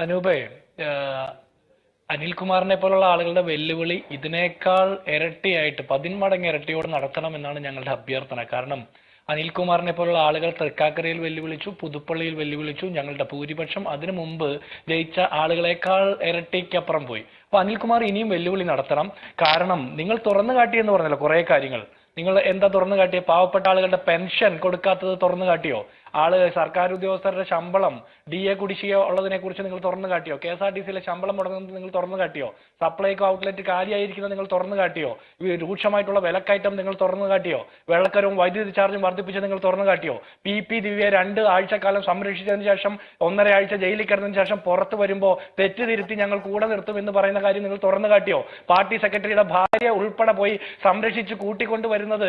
അനൂപേ അനിൽകുമാറിനെ പോലുള്ള ആളുകളുടെ വെല്ലുവിളി ഇതിനേക്കാൾ ഇരട്ടിയായിട്ട് പതിന്മടങ്ങ് ഇരട്ടിയോട് നടത്തണം എന്നാണ് ഞങ്ങളുടെ അഭ്യർത്ഥന. കാരണം അനിൽകുമാറിനെ പോലുള്ള ആളുകൾ തൃക്കാക്കരയിൽ വെല്ലുവിളിച്ചു പുതുപ്പള്ളിയിൽ വെല്ലുവിളിച്ചു ഞങ്ങളുടെ ഭൂരിപക്ഷം അതിനു മുമ്പ് ജയിച്ച ആളുകളെക്കാൾ ഇരട്ടിക്കപ്പുറം പോയി. അപ്പൊ അനിൽകുമാർ ഇനിയും വെല്ലുവിളി നടത്തണം. കാരണം നിങ്ങൾ തുറന്നു കാട്ടിയെന്ന് പറഞ്ഞല്ലോ കുറെ കാര്യങ്ങൾ. നിങ്ങൾ എന്താ തുറന്നു കാട്ടിയ? പാവപ്പെട്ട ആളുകളുടെ പെൻഷൻ കൊടുക്കാത്തത് തുറന്നു കാട്ടിയോ? ആൾ സർക്കാർ ഉദ്യോഗസ്ഥരുടെ ശമ്പളം ഡി എ കുടിശ്ശിക ഉള്ളതിനെ കുറിച്ച് നിങ്ങൾ തുറന്നു കാട്ടിയോ? കെ എസ് ആർ ടി സിയിലെ ശമ്പളം മുടങ്ങുന്നത് നിങ്ങൾ തുറന്നു കാട്ടിയോ? സപ്ലൈകോ ഔട്ട്ലെറ്റ് കാലിയായിരിക്കുന്നത് നിങ്ങൾ തുറന്നു കാട്ടിയോ? രൂക്ഷമായിട്ടുള്ള വിലക്കയറ്റം നിങ്ങൾ തുറന്നു കാട്ടിയോ? വെള്ളക്കരവും വൈദ്യുതി ചാർജും വർദ്ധിപ്പിച്ച് നിങ്ങൾ തുറന്നു കാട്ടിയോ? പി പി ദിവ്യ രണ്ട് ആഴ്ചക്കാലം സംരക്ഷിച്ചതിന് ശേഷം ഒന്നര ആഴ്ച ജയിലിൽ കിടന്നതിന് ശേഷം പുറത്തു വരുമ്പോൾ തെറ്റ് തിരുത്തി ഞങ്ങൾ കൂടെ നിർത്തും എന്ന് പറയുന്ന കാര്യം നിങ്ങൾ തുറന്നു കാട്ടിയോ? പാർട്ടി സെക്രട്ടറിയുടെ ഭാര്യ ഉൾപ്പെടെ പോയി സംരക്ഷിച്ച് കൂട്ടിക്കൊണ്ടുവരുന്നത്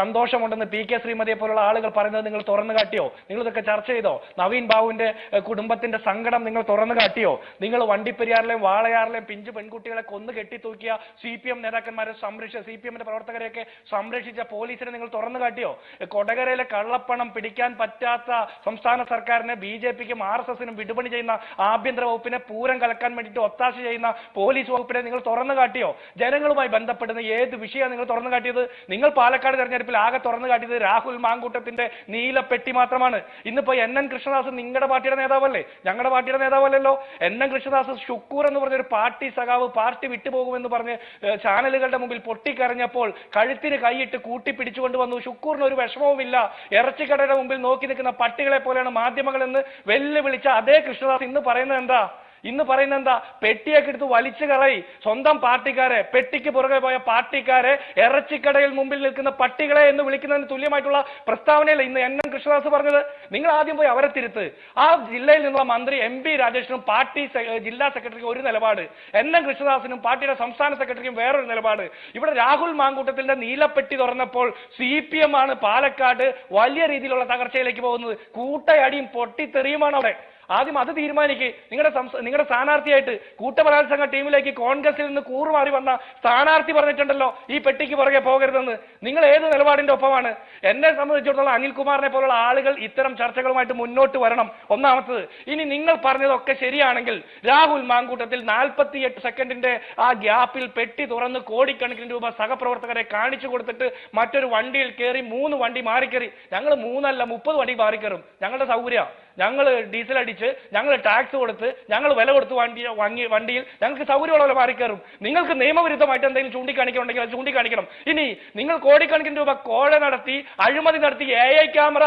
സന്തോഷമുണ്ടെന്ന് പി കെ ശ്രീമതിയെ പോലുള്ള ആളുകൾ പറയുന്നത് നിങ്ങൾ തുറന്നു കാട്ടിയോ? നിങ്ങൾ ഇതൊക്കെ ചർച്ച ചെയ്തോ? നവീൻ ബാബുവിന്റെ കുടുംബത്തിന്റെ സങ്കടം നിങ്ങൾ തുറന്നു കാട്ടിയോ? നിങ്ങൾ വണ്ടിപ്പെരിയാറിലെയും വാളയാറിലെയും പിഞ്ചു പെൺകുട്ടികളെ കൊന്നു കെട്ടിത്തൂക്കിയ സി പി എം നേതാക്കന്മാരെ സംരക്ഷിച്ച സി പി എമ്മിന്റെ പ്രവർത്തകരെയൊക്കെ സംരക്ഷിച്ച പോലീസിനെ നിങ്ങൾ തുറന്നു കാട്ടിയോ? കൊടകരയിലെ കള്ളപ്പണം പിടിക്കാൻ പറ്റാത്ത സംസ്ഥാന സർക്കാരിനെ ബി ജെ പിക്കും ആർ എസ് എസിനും വിടുപണി ചെയ്യുന്ന ആഭ്യന്തര വകുപ്പിനെ പൂരം കലക്കാൻ വേണ്ടിയിട്ട് ഒത്താശ ചെയ്യുന്ന പോലീസ് വകുപ്പിനെ നിങ്ങൾ തുറന്നു കാട്ടിയോ? ജനങ്ങളുമായി ബന്ധപ്പെടുന്ന ഏത് വിഷയമാണ് നിങ്ങൾ തുറന്നു കാട്ടിയത്? നിങ്ങൾ പാലക്കാട് തെരഞ്ഞെടുപ്പിൽ ആകെ തുറന്നു കാട്ടിയത് രാഹുൽ മാങ്കൂട്ടത്തിന്റെ നീലപ്പെട്ടി പെട്ടി മാത്രമാണ് ഇന്നിപ്പോ എൻ എൻ കൃഷ്ണദാസ് നിങ്ങളുടെ പാർട്ടിയുടെ നേതാവല്ലേ? ഞങ്ങളുടെ പാർട്ടിയുടെ നേതാവല്ലല്ലോ. എൻ എൻ കൃഷ്ണദാസ് ഷുക്കൂർ എന്ന് പറഞ്ഞ ഒരു പാർട്ടി സഖാവ് പാർട്ടി വിട്ടുപോകുമെന്ന് പറഞ്ഞ് ചാനലുകളുടെ മുമ്പിൽ പൊട്ടിക്കരഞ്ഞപ്പോൾ കഴുത്തിന് കൈയിട്ട് കൂട്ടി പിടിച്ചുകൊണ്ട് വന്നു. ഷുക്കൂറിന് ഒരു വിഷമവുമില്ല. ഇറച്ചിക്കടയുടെ മുമ്പിൽ നോക്കി നിൽക്കുന്ന പട്ടികളെ പോലെയാണ് മാധ്യമങ്ങൾ എന്ന് വെല്ലുവിളിച്ച അതേ കൃഷ്ണദാസ് ഇന്ന് പറയുന്നത് എന്താ? ഇന്ന് പറയുന്ന എന്താ? പെട്ടിയൊക്കെ എടുത്ത് വലിച്ചു കളയി. സ്വന്തം പാർട്ടിക്കാരെ പെട്ടിക്ക് പുറകെ പോയ പാർട്ടിക്കാരെ ഇറച്ചിക്കടയിൽ മുമ്പിൽ നിൽക്കുന്ന പട്ടികളെ എന്ന് വിളിക്കുന്നതിന് തുല്യമായിട്ടുള്ള പ്രസ്താവനയല്ല ഇന്ന് എൻ എൻ കൃഷ്ണദാസ് പറഞ്ഞത്. നിങ്ങൾ ആദ്യം പോയി അവരെ തിരുത്ത്. ആ ജില്ലയിൽ നിന്നുള്ള മന്ത്രി എം പി രാജേഷിനും പാർട്ടി ജില്ലാ സെക്രട്ടറിക്കും ഒരു നിലപാട്. എൻ എൻ കൃഷ്ണദാസിനും പാർട്ടിയുടെ സംസ്ഥാന സെക്രട്ടറിക്കും വേറൊരു നിലപാട്. ഇവിടെ രാഹുൽ മാങ്കൂട്ടത്തിന്റെ നീലപ്പെട്ടി തുറന്നപ്പോൾ സി പി എം ആണ് പാലക്കാട് വലിയ രീതിയിലുള്ള തകർച്ചയിലേക്ക് പോകുന്നത്. കൂട്ടയടിയും പൊട്ടിത്തെറിയുമാണ് അവിടെ. ആദ്യം അത് തീരുമാനിക്ക്. നിങ്ങളുടെ നിങ്ങളുടെ സ്ഥാനാർത്ഥിയായിട്ട് കൂട്ടബലാത്സംഗ ടീമിലേക്ക് കോൺഗ്രസിൽ നിന്ന് കൂറുമാറി വന്ന സ്ഥാനാർത്ഥി പറഞ്ഞിട്ടുണ്ടല്ലോ ഈ പെട്ടിക്ക് പുറകെ പോകരുതെന്ന്. നിങ്ങൾ ഏത് നിലപാടിന്റെ ഒപ്പമാണ്? എന്നെ സംബന്ധിച്ചിടത്തോളം അനിൽകുമാറിനെ പോലുള്ള ആളുകൾ ഇത്തരം ചർച്ചകളുമായിട്ട് മുന്നോട്ട് വരണം. ഒന്നാമത്തത് ഇനി നിങ്ങൾ പറഞ്ഞതൊക്കെ ശരിയാണെങ്കിൽ രാഹുൽ മാങ്കൂട്ടത്തിൽ നാൽപ്പത്തിയെട്ട് സെക്കൻഡിന്റെ ആ ഗ്യാപ്പിൽ പെട്ടി തുറന്ന് കോടിക്കണക്കിന് രൂപ സഹപ്രവർത്തകരെ കാണിച്ചു കൊടുത്തിട്ട് മറ്റൊരു വണ്ടിയിൽ കയറി മൂന്ന് വണ്ടി മാറിക്കറി. ഞങ്ങൾ മൂന്നല്ല മുപ്പത് വണ്ടി മാറിക്കയറും ഞങ്ങളുടെ സൗകര്യം. ഞങ്ങൾ ഡീസൽ അടിച്ച് ഞങ്ങൾ ടാക്സ് കൊടുത്ത് ഞങ്ങൾ വില കൊടുത്ത് വണ്ടി വാങ്ങി വണ്ടിയിൽ ഞങ്ങൾക്ക് സൗകര്യമുള്ള മാറിക്കയറും നിങ്ങൾക്ക് നിയമവിരുദ്ധമായിട്ട് എന്തെങ്കിലും ചൂണ്ടിക്കാണിക്കണമെങ്കിൽ അത് ചൂണ്ടിക്കാണിക്കണം. ഇനി നിങ്ങൾ കോടിക്കണക്കിന് രൂപ കോഴ നടത്തി അഴിമതി നടത്തി എ ക്യാമറ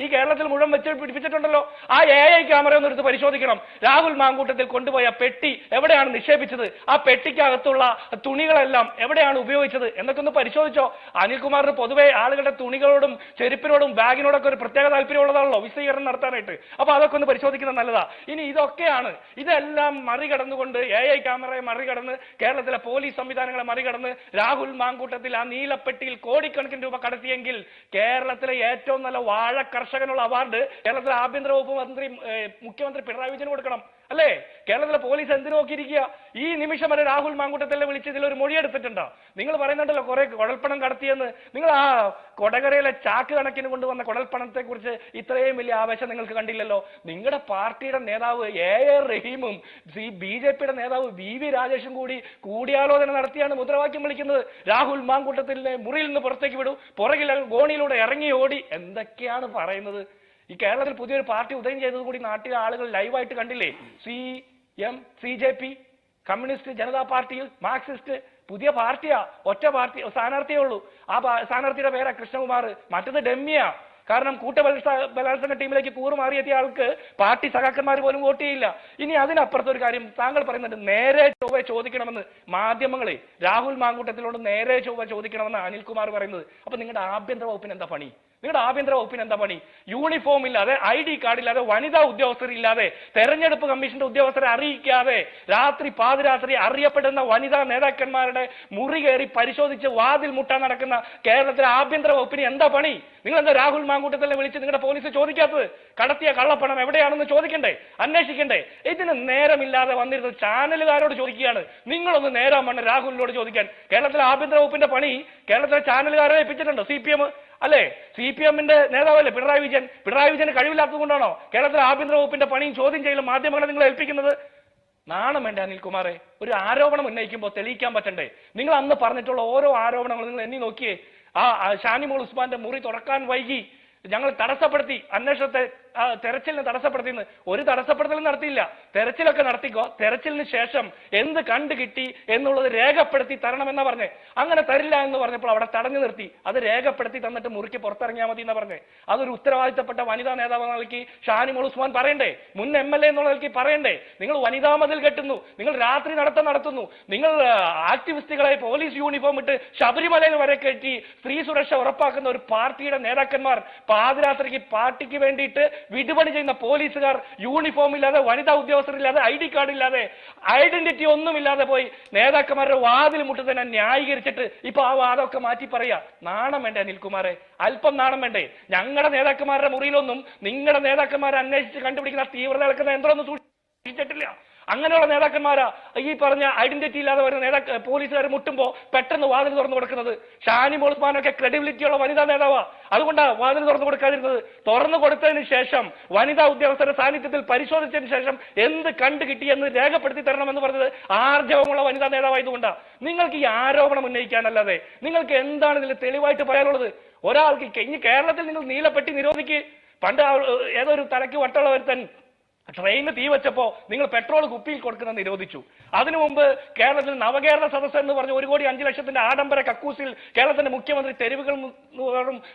ഈ കേരളത്തിൽ മുഴുവൻ വെച്ച് പിടിപ്പിച്ചിട്ടുണ്ടല്ലോ. ആ എ ഐ ക്യാമറ ഒന്ന് എടുത്ത് പരിശോധിക്കണം. രാഹുൽ മാങ്കൂട്ടത്തിൽ കൊണ്ടുപോയ പെട്ടി എവിടെയാണ് നിക്ഷേപിച്ചത്? ആ പെട്ടിക്കകത്തുള്ള തുണികളെല്ലാം എവിടെയാണ് ഉപയോഗിച്ചത്? എന്നൊക്കെ ഒന്ന് പരിശോധിച്ചോ. അനിൽകുമാറിന് പൊതുവെ ആളുകളുടെ തുണികളോടും ചെരുപ്പിനോടും ബാഗിനോടൊക്കെ ഒരു പ്രത്യേക താല്പര്യമുള്ളതാണല്ലോ വിശദീകരണം നടത്താനായിട്ട്. അപ്പൊ അതൊക്കെ ഒന്ന് പരിശോധിക്കുന്നത് നല്ലതാ. ഇനി ഇതൊക്കെയാണ് ഇതെല്ലാം മറികടന്നുകൊണ്ട് എ ഐ ക്യാമറയെ മറികടന്ന് കേരളത്തിലെ പോലീസ് സംവിധാനങ്ങളെ മറികടന്ന് രാഹുൽ മാങ്കൂട്ടത്തിൽ ആ നീലപ്പെട്ടിയിൽ കോടിക്കണക്കിന് രൂപ കടത്തിയെങ്കിൽ കേരളത്തിലെ ഏറ്റവും നല്ല വാഴ കർഷകനുള്ള അവാർഡ് കേരളത്തിലെ ആഭ്യന്തര വകുപ്പ് മന്ത്രി മുഖ്യമന്ത്രി പിണറായി വിജയന് കൊടുക്കണം. അല്ലേ? കേരളത്തിലെ പോലീസ് എന്തിനു നോക്കിയിരിക്കുക? ഈ നിമിഷം വരെ രാഹുൽ മാങ്കൂട്ടത്തിലെ വിളിച്ച് ഒരു മൊഴി എടുത്തിട്ടുണ്ടോ? നിങ്ങൾ പറയുന്നുണ്ടല്ലോ കുറെ കുഴൽപ്പണം കടത്തിയെന്ന്. നിങ്ങൾ ആ കൊടകരയിലെ ചാക്ക് കണക്കിന് കൊണ്ടുവന്ന കുഴൽപ്പണത്തെ കുറിച്ച് ഇത്രയും വലിയ ആവേശം നിങ്ങൾക്ക് കണ്ടില്ലല്ലോ. നിങ്ങളുടെ പാർട്ടിയുടെ നേതാവ് എ എ റഹീമും ബി ജെ പിയുടെ നേതാവ് വി വി രാജേഷും കൂടി കൂടിയാലോചന നടത്തിയാണ് മുദ്രാവാക്യം വിളിക്കുന്നത്. രാഹുൽ മാങ്കൂട്ടത്തിലെ മുറിയിൽ നിന്ന് പുറത്തേക്ക് വിടൂ. പുറകിൽ ഗോണിയിലൂടെ ഇറങ്ങി ഓടി. എന്തൊക്കെയാണ് പറയുന്നത്? ഈ കേരളത്തിൽ പുതിയൊരു പാർട്ടി ഉദയം ചെയ്തത് കൂടി നാട്ടിലെ ആളുകൾ ലൈവായിട്ട് കണ്ടില്ലേ? C M C J P communist Janata പാർട്ടിയിൽ മാർക്സിസ്റ്റ് പുതിയ പാർട്ടിയാ ഒറ്റ പാർട്ടി സ്ഥാനാർത്ഥിയേ ഉള്ളൂ. ആ സ്ഥാനാർത്ഥിയുടെ പേരാ കൃഷ്ണകുമാർ മറ്റത് ഡെമ്മിയാ. കാരണം കൂട്ടബലാത്സ ബലാത്സംഗ ടീമിലേക്ക് കൂറുമാറിയെത്തിയ ആൾക്ക് പാർട്ടി സഖാക്കന്മാർ പോലും വോട്ട് ചെയ്യില്ല. ഇനി അതിനപ്പുറത്തെ ഒരു കാര്യം താങ്കൾ പറയുന്നുണ്ട് നേരെ ചൊവ്വ ചോദിക്കണമെന്ന് മാധ്യമങ്ങളെ രാഹുൽ മാങ്കൂട്ടത്തിലോട് നേരെ ചൊവ്വ ചോദിക്കണമെന്ന് അനിൽകുമാർ പറയുന്നത്. അപ്പൊ നിങ്ങളുടെ ആഭ്യന്തര വകുപ്പിന് എന്താ പണി? നിങ്ങളുടെ ആഭ്യന്തര വകുപ്പിന് എന്താ പണി? യൂണിഫോം ഇല്ലാതെ ഐ ഡി കാർഡ് ഇല്ലാതെ വനിതാ ഉദ്യോഗസ്ഥർ ഇല്ലാതെ തെരഞ്ഞെടുപ്പ് കമ്മീഷന്റെ ഉദ്യോഗസ്ഥരെ അറിയിക്കാതെ രാത്രി പാതിരാത്രി അറിയപ്പെടുന്ന വനിതാ നേതാക്കന്മാരുടെ മുറി കയറി പരിശോധിച്ച് വാതിൽ മുട്ടാൻ നടക്കുന്ന കേരളത്തിലെ ആഭ്യന്തര വകുപ്പിന് എന്താ പണി? നിങ്ങൾ എന്താ രാഹുൽ മാങ്കൂട്ടത്തിലെ വിളിച്ച് നിങ്ങളുടെ പോലീസ് ചോദിക്കാത്തത്? കടത്തിയ കള്ളപ്പണം എവിടെയാണെന്ന് ചോദിക്കണ്ടേ? അന്വേഷിക്കണ്ടേ? ഇതിന് നേരമില്ലാതെ വന്നിരുന്ന ചാനലുകാരോട് ചോദിക്കുകയാണ്. നിങ്ങളൊന്ന് നേരം വണ്ണം രാഹുലിനോട് ചോദിക്കാൻ. കേരളത്തിലെ ആഭ്യന്തര വകുപ്പിന്റെ പണി കേരളത്തിലെ ചാനലുകാരെ ഏൽപ്പിച്ചിട്ടുണ്ടോ. സി പി എം അല്ലേ? സി പി എമ്മിന്റെ നേതാവല്ലേ പിണറായി വിജയൻ? പിണറായി വിജയന് കഴിവില്ലാത്തത് കൊണ്ടാണോ കേരളത്തിലെ ആഭ്യന്തര വകുപ്പിന്റെ പണിയും ചോദ്യം ചെയ്യലും മാധ്യമങ്ങളെ നിങ്ങൾ ഏൽപ്പിക്കുന്നത്? നാണം വേണ്ട അനിൽകുമാറെ ഒരു ആരോപണം ഉന്നയിക്കുമ്പോൾ തെളിയിക്കാൻ പറ്റണ്ടേ? നിങ്ങൾ അന്ന് പറഞ്ഞിട്ടുള്ള ഓരോ ആരോപണങ്ങളും നിങ്ങൾ എന്നി നോക്കിയേ. ആ ഷാനിമോൾ ഉസ്മാന്റെ മുറി തുറക്കാൻ വൈകി ഞങ്ങൾ തടസ്സപ്പെടുത്തി അന്വേഷണത്തെ തെരച്ചിലിനെ തടസ്സപ്പെടുത്തിയെന്ന്. ഒരു തടസ്സപ്പെടുത്തലും നടത്തിയില്ല. തെരച്ചിലൊക്കെ നടത്തിക്കോ. തെരച്ചിലിന് ശേഷം എന്ത് കണ്ടു കിട്ടി എന്നുള്ളത് രേഖപ്പെടുത്തി തരണമെന്നാ പറഞ്ഞേ. അങ്ങനെ തരില്ല എന്ന് പറഞ്ഞപ്പോൾ അവിടെ തടഞ്ഞു നിർത്തി. അത് രേഖപ്പെടുത്തി തന്നിട്ട് മുറിക്ക് പുറത്തിറങ്ങിയാൽ മതി എന്നാ പറഞ്ഞേ. അതൊരു ഉത്തരവാദിത്തപ്പെട്ട വനിതാ നേതാവ് എന്ന നിലയ്ക്ക് ഷാനിമോൾ ഉസ്മാൻ പറയണ്ടേ? മുൻ എം എൽ എ എന്നുള്ള നിലയ്ക്ക് പറയണ്ടേ? നിങ്ങൾ വനിതാ മതിൽ കെട്ടുന്നു. നിങ്ങൾ രാത്രി നടത്തം നടത്തുന്നു. നിങ്ങൾ ആക്ടിവിസ്റ്റുകളെ പോലീസ് യൂണിഫോം ഇട്ട് ശബരിമലയിൽ വരെ കയറ്റി സ്ത്രീ സുരക്ഷ ഉറപ്പാക്കുന്ന ഒരു പാർട്ടിയുടെ നേതാക്കന്മാർ പാതിരാത്രിക്ക് പാർട്ടിക്ക് വേണ്ടിയിട്ട് വിടുപണി ചെയ്യുന്ന പോലീസുകാർ യൂണിഫോം ഇല്ലാതെ വനിതാ ഉദ്യോഗസ്ഥരില്ലാതെ ഐ ഡി കാർഡ് ഇല്ലാതെ ഐഡന്റിറ്റി ഒന്നുമില്ലാതെ പോയി നേതാക്കന്മാരുടെ വാതിൽ മുട്ടുന്നതിനെ ന്യായീകരിച്ചിട്ട് ഇപ്പൊ ആ വാദമൊക്കെ മാറ്റി പറയാ. നാണം വേണ്ടേ അനിൽകുമാറെ? അല്പം നാണം വേണ്ടേ? ഞങ്ങളുടെ നേതാക്കന്മാരുടെ മുറിയിലൊന്നും നിങ്ങളുടെ നേതാക്കന്മാരെ അന്വേഷിച്ച് കണ്ടുപിടിക്കുന്ന തീവ്രത നടക്കുന്ന യന്ത്രമൊന്നും സൂക്ഷിച്ചിട്ടില്ല. അങ്ങനെയുള്ള നേതാക്കന്മാരാ ഈ പറഞ്ഞ ഐഡന്റിറ്റി ഇല്ലാതെ വരുന്ന നേതാക്ക പോലീസുകാർ മുട്ടുമ്പോ പെട്ടെന്ന് വാതിൽ തുറന്നു കൊടുക്കുന്നത്. ഷാനി മോൾസ്മാനൊക്കെ ക്രെഡിബിലിറ്റി ഉള്ള വനിതാ നേതാവാ. അതുകൊണ്ടാണ് വാതിൽ തുറന്നു കൊടുക്കാതിരുന്നത്. തുറന്നു കൊടുത്തതിന് ശേഷം വനിതാ ഉദ്യോഗസ്ഥരുടെ സാന്നിധ്യത്തിൽ പരിശോധിച്ചതിന് ശേഷം എന്ത് കണ്ടു കിട്ടിയെന്ന് രേഖപ്പെടുത്തി തരണമെന്ന് പറഞ്ഞത് ആർജവമുള്ള വനിതാ നേതാവായതുകൊണ്ടാ. നിങ്ങൾക്ക് ഈ ആരോപണം ഉന്നയിക്കാനല്ലാതെ നിങ്ങൾക്ക് എന്താണ് ഇതിൽ തെളിവായിട്ട് പറയാനുള്ളത്? ഒരാൾക്ക് ഇനി കേരളത്തിൽ നിങ്ങൾ നീലപ്പെട്ടി നിരോധിക്ക്. പണ്ട് ഏതൊരു തലയ്ക്ക് വട്ടമുള്ള ഒരുത്തൻ ട്രെയിനിന് തീ വെച്ചപ്പോ നിങ്ങൾ പെട്രോൾ കുപ്പിയിൽ കൊടുക്കുന്ന നിരോധിച്ചു. അതിനു മുമ്പ് കേരളത്തിൽ നവകേരള സദസ്സ് എന്ന് പറഞ്ഞ ഒരു കോടി അഞ്ചു ലക്ഷത്തിന്റെ ആഡംബര കക്കൂസിൽ കേരളത്തിന്റെ മുഖ്യമന്ത്രി തെരുവുകൾ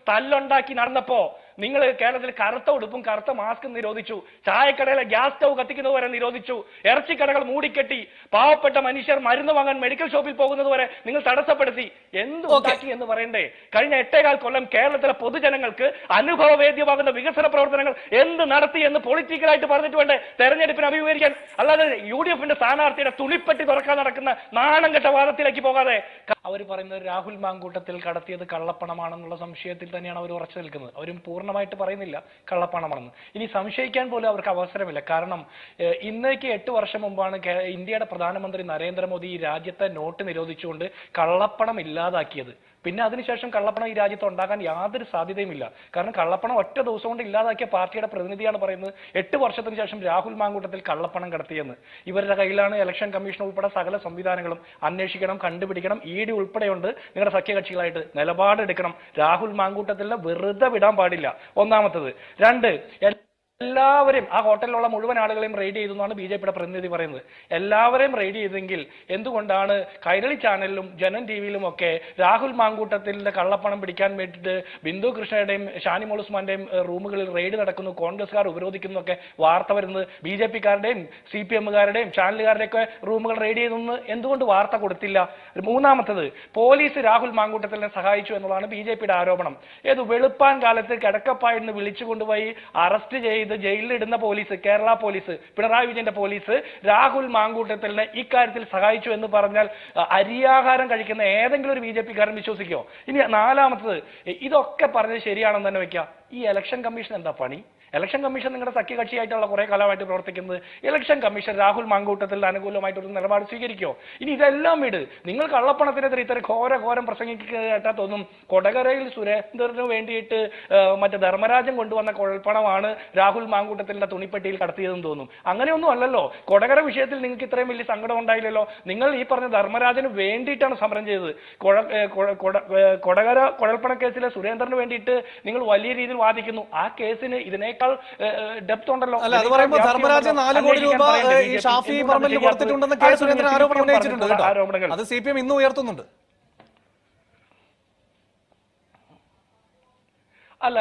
തല്ലുണ്ടാക്കി നടന്നപ്പോ നിങ്ങൾ കേരളത്തിൽ കറുത്ത ഉടുപ്പും കറുത്ത മാസ്കും നിരോധിച്ചു. ചായക്കടയിലെ ഗ്യാസ് സ്റ്റൗ കത്തിക്കുന്നത് വരെ നിരോധിച്ചു. ഇറച്ചിക്കടകൾ മൂടിക്കെട്ടി. പാവപ്പെട്ട മനുഷ്യർ മരുന്ന് വാങ്ങാൻ മെഡിക്കൽ ഷോപ്പിൽ പോകുന്നത് വരെ നിങ്ങൾ തടസ്സപ്പെടുത്തി. എന്ത് ഉണ്ടാക്കി എന്ന് പറയണ്ടേ? കഴിഞ്ഞ എട്ടേകാൽ കൊല്ലം കേരളത്തിലെ പൊതുജനങ്ങൾക്ക് അനുഭവവേദ്യമാകുന്ന വികസന പ്രവർത്തനങ്ങൾ എന്ത് നടത്തി എന്ന് പൊളിറ്റിക്കലായിട്ട് പറഞ്ഞിട്ട് വേണ്ടേ? തെരഞ്ഞെടുപ്പിന് അഭിമുഖീകരിക്കാൻ. അല്ലാതെ യു ഡി എഫിന്റെ സ്ഥാനാർത്ഥിയുടെ തുണിപ്പെട്ടി തുറക്കാൻ നടക്കുന്ന നാണം കെട്ട വാദത്തിലേക്ക് പോകാതെ. അവർ പറയുന്നത് രാഹുൽ മാങ്കൂട്ടത്തിൽ കടത്തിയത് കള്ളപ്പണമാണെന്നുള്ള സംശയത്തിൽ തന്നെയാണ് അവർ ഉറച്ചു നിൽക്കുന്നത്. അവരും പൂർണമായിട്ട് പറയുന്നില്ല കള്ളപ്പണമാണെന്ന്. ഇനി സംശയിക്കാൻ പോലും അവർക്ക് അവസരമില്ല. കാരണം ഇന്നേക്ക് എട്ട് വർഷം മുമ്പാണ് ഇന്ത്യയുടെ പ്രധാനമന്ത്രി നരേന്ദ്രമോദി ഈ രാജ്യത്തെ നോട്ട് നിരോധിച്ചുകൊണ്ട് കള്ളപ്പണം ഇല്ലാതാക്കിയത്. പിന്നെ അതിനുശേഷം കള്ളപ്പണം ഈ രാജ്യത്ത് ഉണ്ടാകാൻ യാതൊരു സാധ്യതയുമില്ല. കാരണം കള്ളപ്പണം ഒറ്റ ദിവസം കൊണ്ട് ഇല്ലാതാക്കിയ പാർട്ടിയുടെ പ്രതിനിധിയാണ് പറയുന്നത് എട്ട് വർഷത്തിന് ശേഷം രാഹുൽ മാങ്കൂട്ടത്തിൽ കള്ളപ്പണം കടത്തിയെന്ന്. ഇവരുടെ കയ്യിലാണ് ഇലക്ഷൻ കമ്മീഷൻ ഉൾപ്പെടെ സകല സംവിധാനങ്ങളും അന്വേഷിക്കണം കണ്ടുപിടിക്കണം ഇ ഡി ഉൾപ്പെടെയുണ്ട്. നിങ്ങളുടെ സഖ്യകക്ഷികളായിട്ട് നിലപാടെടുക്കണം. രാഹുൽ മാങ്കൂട്ടത്തിൽ വെറുതെ വിടാൻ പാടില്ല. ഒന്നാമത്തത്. രണ്ട് എല്ലാവരെയും ആ ഹോട്ടലിലുള്ള മുഴുവൻ ആളുകളെയും റെയ്ഡ് ചെയ്തു എന്നാണ് ബി ജെ പിയുടെ പ്രതിനിധി പറയുന്നത്. എല്ലാവരെയും റെയ്ഡ് ചെയ്തെങ്കിൽ എന്തുകൊണ്ടാണ് കൈരളി ചാനലിലും ജനൻ ടി വിയിലും ഒക്കെ രാഹുൽ മാങ്കൂട്ടത്തിന്റെ കള്ളപ്പണം പിടിക്കാൻ വേണ്ടിയിട്ട് ബിന്ദു കൃഷ്ണയുടെയും ഷാനിമോൾ ഉസ്മാന്റെയും റൂമുകളിൽ റെയ്ഡ് നടക്കുന്നു കോൺഗ്രസ്സുകാർ ഉപരോധിക്കുന്നു ഒക്കെ വാർത്ത വരുന്നത് ബി ജെ പിക്കാരുടെയും സി പി എമ്മുകാരുടെയും ചാനലുകാരുടെയൊക്കെ റൂമുകൾ റെയ്ഡ് ചെയ്തെന്ന് എന്തുകൊണ്ട് വാർത്ത കൊടുത്തില്ല? മൂന്നാമത്തത് പോലീസ് രാഹുൽ മാങ്കൂട്ടത്തിനെ സഹായിച്ചു എന്നുള്ളതാണ് ബി ജെ പിയുടെ ആരോപണം. ഏത് വെളുപ്പാൻ കാലത്ത് കിടക്കപ്പായിരുന്നു വിളിച്ചു കൊണ്ടുപോയി അറസ്റ്റ് ചെയ്ത് ജയിലിലിടുന്ന പോലീസ് കേരള പോലീസ് പിണറായി വിജയന്റെ പോലീസ് രാഹുൽ മാങ്കൂട്ടത്തലിനെ ഇക്കാര്യത്തിൽ സഹായിച്ചു എന്ന് പറഞ്ഞാൽ അരിയാഹാരം കഴിക്കുന്ന ഏതെങ്കിലും ഒരു ബി ജെ പിക്കാരൻ വിശ്വസിക്കോ? ഇനി നാലാമത്തത് ഇതൊക്കെ പറഞ്ഞത് ശരിയാണെന്ന് തന്നെ വെക്കാം. ഈ ഇലക്ഷൻ കമ്മീഷൻ എന്താ പണി? ഇലക്ഷൻ കമ്മീഷൻ നിങ്ങളുടെ സഖ്യകക്ഷിയായിട്ടുള്ള കുറെ കാലമായിട്ട് പ്രവർത്തിക്കുന്നത് ഇലക്ഷൻ കമ്മീഷൻ രാഹുൽ മാങ്കൂട്ടത്തിൽ അനുകൂലമായിട്ട് ഒരു നിലപാട് സ്വീകരിക്കോ? ഇനി ഇതെല്ലാം വിട്. നിങ്ങൾ കള്ളപ്പണത്തിനെതിരെ ഇത്ര ഘോര ഘോരം പ്രസംഗിക്കേട്ടാ തോന്നും. കൊടകരയിൽ സുരേന്ദ്രന് വേണ്ടിയിട്ട് മറ്റേ ധർമ്മരാജൻ കൊണ്ടുവന്ന കൊഴൽപ്പണമാണ് രാഹുൽ മാങ്കൂട്ടത്തിന്റെ തുണിപ്പെട്ടിയിൽ കടത്തിയതെന്ന് തോന്നും. അങ്ങനെയൊന്നും അല്ലല്ലോ. കൊടകര വിഷയത്തിൽ നിങ്ങൾക്ക് ഇത്രയും വലിയ സങ്കടം ഉണ്ടായില്ലല്ലോ. നിങ്ങൾ ഈ പറഞ്ഞ ധർമ്മരാജന് വേണ്ടിയിട്ടാണ് സമരം ചെയ്തത്. കൊടകര കുഴൽപ്പണ കേസിലെ സുരേന്ദ്രന് വേണ്ടിയിട്ട് നിങ്ങൾ വലിയ രീതിയിൽ വാദിക്കുന്നു. ആ കേസിന് ഇതിനേക്കാൾ ഡെപ്ത് ഉണ്ടല്ലോ. അല്ല അത് പറയുമ്പോൾ ധർമ്മരാജൻ നാല് കോടി രൂപ ഈ ഷാഫി പറമ്പലിന് കൊടുത്തിട്ടുണ്ടെന്ന് കെ സുരേന്ദ്രൻ ആരോപണം ഉന്നയിച്ചിട്ടുണ്ട് കേട്ടോ. അത് സി പി എം ഇന്ന് ഉയർത്തുന്നുണ്ട്. അല്ല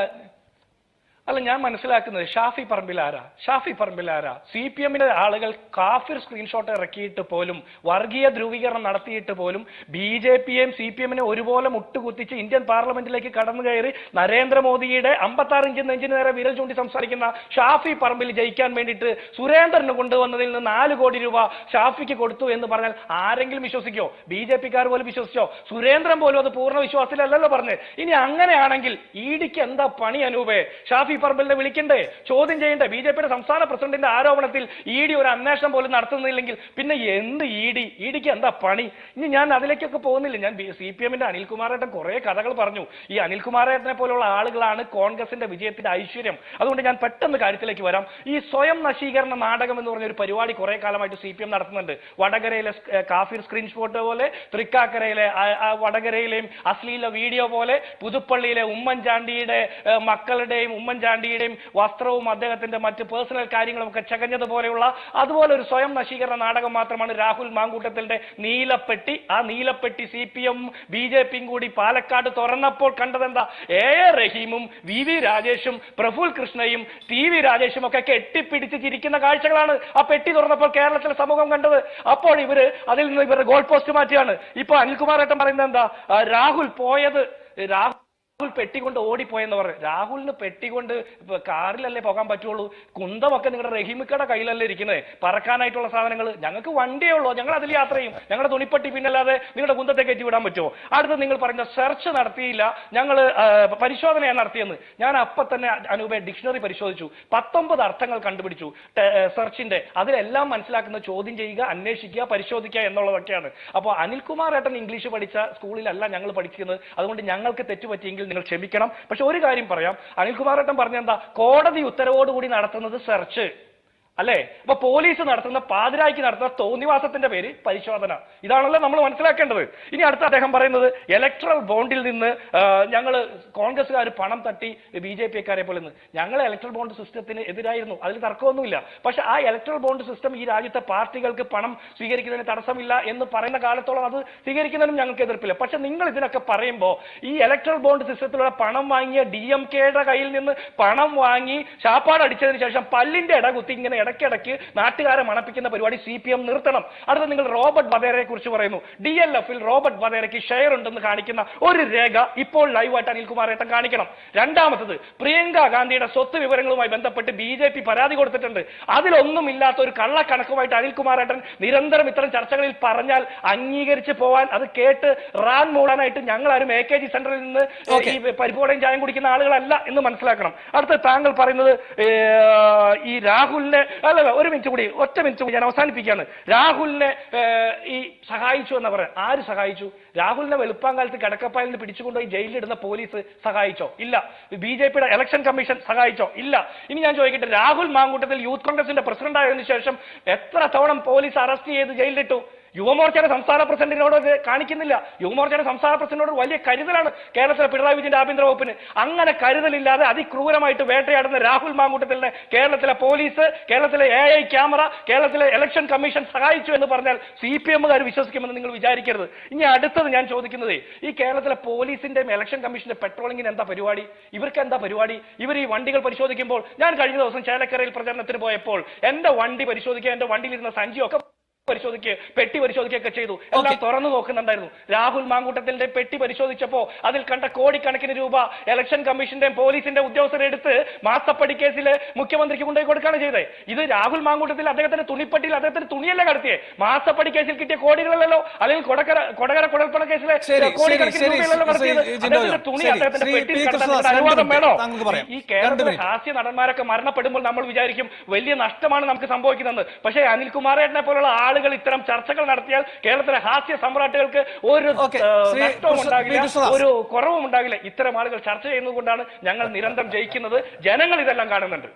അല്ല ഞാൻ മനസ്സിലാക്കുന്നത് ഷാഫി പറമ്പിൽ ആരാ? ഷാഫി പറമ്പിൽ ആരാ? സി പി എമ്മിന്റെ ആളുകൾ കാഫിർ സ്ക്രീൻഷോട്ട് ഇറക്കിയിട്ട് പോലും വർഗീയ ധ്രുവീകരണം നടത്തിയിട്ട് പോലും ബി ജെ പിയെയും സി പി എമ്മിനെ ഒരുപോലെ മുട്ടുകുത്തിച്ച് ഇന്ത്യൻ പാർലമെന്റിലേക്ക് കടന്നു കയറി നരേന്ദ്രമോദിയുടെ അമ്പത്താറ് ഇഞ്ച് നെഞ്ചിന് നേരെ വിരൽ ചൂണ്ടി സംസാരിക്കുന്ന ഷാഫി പറമ്പിൽ ജയിക്കാൻ വേണ്ടിയിട്ട് സുരേന്ദ്രന് കൊണ്ടുവന്നതിൽ നിന്ന് നാല് കോടി രൂപ ഷാഫിക്ക് കൊടുത്തു എന്ന് പറഞ്ഞാൽ ആരെങ്കിലും വിശ്വസിക്കോ? ബി ജെ പിക്കാർ പോലും വിശ്വസിച്ചോ? സുരേന്ദ്രൻ പോലും അത് പൂർണ വിശ്വാസത്തിലല്ലല്ലോ പറഞ്ഞത് ഇനി അങ്ങനെയാണെങ്കിൽ ഇ ഡിക്ക് എന്താ പണി അനൂപേ? ഷാഫി ഷാഫി പറമ്പലിനെ വിളിക്കണ്ടേ? ചോദ്യം ചെയ്യണ്ടേ? ബി ജെ പിയുടെ സംസ്ഥാന പ്രസിഡന്റിന്റെ ആരോപണത്തിൽ ഇ ഡി ഒരു അന്വേഷണം പോലും നടത്തുന്നില്ലെങ്കിൽ പിന്നെ എന്ത് ഇ ഡി? ഇ ഡിക്ക് എന്താ പണി? ഇനി ഞാൻ അതിലേക്കൊക്കെ പോകുന്നില്ല. ഞാൻ സി പി എമ്മിന്റെ അനിൽകുമാറേട്ടൻ കുറെ കഥകൾ പറഞ്ഞു. ഈ അനിൽകുമാറേട്ടനെ പോലുള്ള ആളുകളാണ് കോൺഗ്രസിന്റെ വിജയത്തിന്റെ ഐശ്വര്യം. അതുകൊണ്ട് ഞാൻ പെട്ടെന്ന് കാര്യത്തിലേക്ക് വരാം. ഈ സ്വയം നശീകരണ നാടകം എന്ന് പറഞ്ഞ ഒരു പരിപാടി കുറെ കാലമായിട്ട് സി പി എം നടത്തുന്നുണ്ട്. വടകരയിലെ കാഫിർ സ്ക്രീൻഷോട്ട് പോലെ തൃക്കാക്കരയിലെ വടകരയിലെയും അശ്ലീല വീഡിയോ പോലെ പുതുപ്പള്ളിയിലെ ഉമ്മൻചാണ്ടിയുടെ മക്കളുടെയും മക്കളുടെയും ഉമ്മൻചാണ്ടിയുടെയും വസ്ത്രവും അദ്ദേഹത്തിന്റെ മറ്റ് പേഴ്സണൽ കാര്യങ്ങളും ഒക്കെ ചകഞ്ഞതുപോലെയുള്ള അതുപോലെ ഒരു സ്വയം നശീകരണ നാടകം മാത്രമാണ് രാഹുൽ മാങ്കൂട്ടത്തിന്റെ നീലപ്പെട്ടി. ആ നീലപ്പെട്ടി C P M B J പിയും കൂടി പാലക്കാട് തുറന്നപ്പോൾ കണ്ടതെന്താ? എ എ റഹീമും വി വി രാജേഷും പ്രഫുൽ കൃഷ്ണയും ടി വി രാജേഷും ഒക്കെ കെട്ടിപ്പിടിച്ച് ചിരിക്കുന്ന കാഴ്ചകളാണ് ആ പെട്ടി തുറന്നപ്പോൾ കേരളത്തിലെ സമൂഹം കണ്ടത്. അപ്പോൾ ഇവർ അതിൽ നിന്ന് ഇവരുടെ ഗോൾ പോസ്റ്റ് മാറ്റിയാണ്. ഇപ്പൊ അനിൽകുമാർ ഏട്ടൻ പറയുന്നത് എന്താ? രാഹുൽ പോയത് രാഹുൽ രാഹുൽ പെട്ടികൊണ്ട് ഓടിപ്പോയെന്ന് പറഞ്ഞു. രാഹുലിന് പെട്ടികൊണ്ട് കാറിലല്ലേ പോകാൻ പറ്റുള്ളൂ? കുന്തമൊക്കെ നിങ്ങളുടെ റഹീമിക്കയുടെ കയ്യിലല്ലേ ഇരിക്കുന്നത്? പറക്കാനായിട്ടുള്ള സാധനങ്ങൾ ഞങ്ങൾക്ക് വണ്ടിയേ ഉള്ളൂ. ഞങ്ങൾ അതിൽ യാത്ര ചെയ്യും. ഞങ്ങളുടെ തുണിപ്പെട്ടി പിന്നല്ലാതെ നിങ്ങളുടെ കുന്തത്തെ കയറ്റി വിടാൻ പറ്റുമോ? അടുത്ത് നിങ്ങൾ പറഞ്ഞ സെർച്ച് നടത്തിയില്ല. ഞങ്ങൾ പരിശോധനയാണ് നടത്തിയെന്ന്. ഞാൻ അപ്പൊ തന്നെ അനൂപെ ഡിക്ഷണറി പരിശോധിച്ചു. പത്തൊമ്പത് അർത്ഥങ്ങൾ കണ്ടുപിടിച്ചു സെർച്ചിന്റെ. അതിലെല്ലാം മനസ്സിലാക്കുന്ന ചോദ്യം ചെയ്യുക അന്വേഷിക്കുക പരിശോധിക്കുക എന്നുള്ളതൊക്കെയാണ്. അപ്പോൾ അനിൽകുമാർ ഏട്ടൻ ഇംഗ്ലീഷ് പഠിച്ച സ്കൂളിലല്ല ഞങ്ങൾ പഠിക്കുന്നത് അതുകൊണ്ട് ഞങ്ങൾക്ക് തെറ്റുപറ്റിയെങ്കിൽ നിങ്ങൾ ക്ഷമിക്കണം. പക്ഷെ ഒരു കാര്യം പറയാം. അനിൽകുമാർ ഏട്ടൻ പറഞ്ഞ എന്താ കോടതി ഉത്തരവോടുകൂടി നടത്തുന്നത് സെർച്ച്. അല്ലേ? അപ്പൊ പോലീസ് നടത്തുന്ന പാതിരായ്ക്ക് നടത്തുന്ന തോന്നിവാസത്തിന്റെ പേര് പരിശോധന. ഇതാണല്ലോ നമ്മൾ മനസ്സിലാക്കേണ്ടത്. ഇനി അടുത്ത അദ്ദേഹം പറയുന്നത് ഇലക്ട്രൽ ബോണ്ടിൽ നിന്ന് ഞങ്ങൾ കോൺഗ്രസ്സുകാർ പണം തട്ടി ബി ജെ പി കാരെ പോലെ ഞങ്ങൾ ഇലക്ട്രൽ ബോണ്ട് സിസ്റ്റത്തിന് എതിരായിരുന്നു. അതിൽ തർക്കമൊന്നുമില്ല. പക്ഷെ ആ ഇലക്ട്രൽ ബോണ്ട് സിസ്റ്റം ഈ രാജ്യത്തെ പാർട്ടികൾക്ക് പണം സ്വീകരിക്കുന്നതിന് തടസ്സമില്ല എന്ന് പറയുന്ന കാലത്തോളം അത് സ്വീകരിക്കുന്നതിനും ഞങ്ങൾക്ക് എതിർപ്പില്ല. പക്ഷെ നിങ്ങൾ ഇതിനൊക്കെ പറയുമ്പോൾ ഈ ഇലക്ട്രൽ ബോണ്ട് സിസ്റ്റത്തിലൂടെ പണം വാങ്ങിയ ഡി എം കെയുടെ കയ്യിൽ നിന്ന് പണം വാങ്ങി ശാപ്പാട് അടിച്ചതിന് ശേഷം പല്ലിന്റെ ഇടകുത്തി ഇങ്ങനെ ഇടയ്ക്കിടയ്ക്ക് നാട്ടുകാരെ മണപ്പിക്കുന്ന പരിപാടി സി പി എം നിർത്തണം. അടുത്ത നിങ്ങൾ റോബർട്ട് വധേരയെ കുറിച്ച് പറയുന്നു. ഡി എൽ എഫിൽ റോബർട്ട് വധേരയ്ക്ക് ഷെയർ ഉണ്ടെന്ന് കാണിക്കുന്ന ഒരു രേഖ ഇപ്പോൾ ലൈവായിട്ട് അനിൽകുമാർ ഏട്ടൻ കാണിക്കണം. രണ്ടാമത്തത് പ്രിയങ്ക ഗാന്ധിയുടെ സ്വത്ത് വിവരങ്ങളുമായി ബന്ധപ്പെട്ട് ബി ജെ പി പരാതി കൊടുത്തിട്ടുണ്ട്. അതിലൊന്നും ഇല്ലാത്ത ഒരു കള്ളക്കണക്കുമായിട്ട് അനിൽകുമാർ ഏട്ടൻ നിരന്തരം ഇത്തരം ചർച്ചകളിൽ പറഞ്ഞാൽ അംഗീകരിച്ച് പോവാൻ അത് കേട്ട് റാൻ മൂടാനായിട്ട് ഞങ്ങൾ ആരും എ കെ ജി സെന്ററിൽ നിന്ന്. ഈ പരിപ്പോടയും ചായം കുടിക്കുന്ന ആളുകളല്ല എന്ന് മനസ്സിലാക്കണം. അടുത്ത താങ്കൾ പറയുന്നത് ഈ രാഹുലിനെ അല്ലല്ല ഒരു മിനിറ്റ് കൂടി ഒറ്റ മിനിറ്റ് കൂടി ഞാൻ അവസാനിപ്പിക്കുകയാണ്. രാഹുലിനെ ഈ സഹായിച്ചു എന്ന് പറയാം. ആര് സഹായിച്ചു? രാഹുലിനെ വെളുപ്പാങ്കാലത്ത് കിടക്കപ്പായിൽ നിന്ന് പിടിച്ചുകൊണ്ടുപോയി ജയിലിലിടുന്ന പോലീസ് സഹായിച്ചോ? ഇല്ല. ബി ജെ പിയുടെ ഇലക്ഷൻ കമ്മീഷൻ സഹായിച്ചോ? ഇല്ല. ഇനി ഞാൻ ചോദിക്കട്ടെ രാഹുൽ മാങ്കൂട്ടത്തിൽ യൂത്ത് കോൺഗ്രസിന്റെ പ്രസിഡന്റ് ആയതിനു ശേഷം എത്ര തവണ പോലീസ് അറസ്റ്റ് ചെയ്ത് ജയിലിലിട്ടു? യുവമോർച്ചയുടെ സംസ്ഥാന പ്രസിഡന്റിനോട് ഇത് കാണിക്കുന്നില്ല. യുവമോർച്ചയുടെ സംസ്ഥാന പ്രസിഡന്റിനോട് വലിയ കരുതലാണ് കേരളത്തിലെ പിണറായി വിജയന്റെ ആഭ്യന്തര വകുപ്പിന്. അങ്ങനെ കരുതലില്ലാതെ അതിക്രൂരമായിട്ട് വേട്ടയാടുന്ന രാഹുൽ മാങ്കൂട്ടത്തിനെ കേരളത്തിലെ പോലീസ് കേരളത്തിലെ എ ഐ ക്യാമറ കേരളത്തിലെ ഇലക്ഷൻ കമ്മീഷൻ സഹായിച്ചു എന്ന് പറഞ്ഞാൽ സി പി എമ്മുകാർ വിശ്വസിക്കുമെന്ന് നിങ്ങൾ വിചാരിക്കരുത്. ഇനി അടുത്തത് ഞാൻ ചോദിക്കുന്നത് ഈ കേരളത്തിലെ പോലീസിന്റെയും ഇലക്ഷൻ കമ്മീഷന്റെ പെട്രോളിങ്ങിന് എന്താ പരിപാടി? ഇവർക്ക് എന്താ പരിപാടി? ഇവർ ഈ വണ്ടികൾ പരിശോധിക്കുമ്പോൾ ഞാൻ കഴിഞ്ഞ ദിവസം ചേലക്കരയിൽ പ്രചരണത്തിന് പോയപ്പോൾ എന്റെ വണ്ടി പരിശോധിക്കുക എന്റെ വണ്ടിയിലിരുന്ന സഞ്ചിയൊക്കെ പരിശോധിക്കുക പെട്ടി പരിശോധിക്കുകയൊക്കെ ചെയ്തു. എല്ലാം തുറന്നു നോക്കുന്നുണ്ടായിരുന്നു. രാഹുൽ മാങ്കൂട്ടത്തിന്റെ പെട്ടി പരിശോധിച്ചപ്പോ അതിൽ കണ്ട കോടിക്കണക്കിന് രൂപ ഇലക്ഷൻ കമ്മീഷന്റെയും പോലീസിന്റെ ഉദ്യോഗസ്ഥരെടുത്ത് മാസപ്പടി കേസിൽ മുഖ്യമന്ത്രിക്ക് കൊണ്ടുപോയി കൊടുക്കുകയാണ് ചെയ്തത് ഇത് രാഹുൽ മാങ്കൂട്ടത്തിൽ അദ്ദേഹത്തിന്റെ തുണിപ്പട്ടിയിൽ അദ്ദേഹത്തിന്റെ തുണിയല്ല കടത്തിയേ? മാസപ്പടി കേസിൽ കിട്ടിയ കോടികളല്ലോ അല്ലെങ്കിൽ കൊടകര കൊടകര കുഴൽപ്പണ കേസിലെ കോടിക്കണക്കിന് കടത്തിയത്? അദ്ദേഹത്തിന്റെ തുണി അദ്ദേഹത്തിന്റെ പെട്ടിയിൽ. കടത്താൻ അനുവാദം വേണോ. ഈ കേരളത്തിലെ ഹാസ്യ നടന്മാരൊക്കെ മരണപ്പെടുമ്പോൾ നമ്മൾ വിചാരിക്കും വലിയ നഷ്ടമാണ് നമുക്ക് സംഭവിക്കുന്നത് പക്ഷേ അനിൽകുമാറേട്ടനെ പോലുള്ള ആളുകൾ ഇത്തരം ചർച്ചകൾ നടത്തിയാൽ കേരളത്തിലെ ഹാസ്യ സമ്രാട്ടുകൾക്ക് ഒരു. നഷ്ടവും ഉണ്ടാകില്ല. ഒരു കുറവും ഉണ്ടാകില്ല. ഇത്തരം ആളുകൾ ചർച്ച ചെയ്യുന്നത് കൊണ്ടാണ് ഞങ്ങൾ നിരന്തരം ജയിക്കുന്നത്. ജനങ്ങൾ ഇതെല്ലാം കാണുന്നുണ്ട്.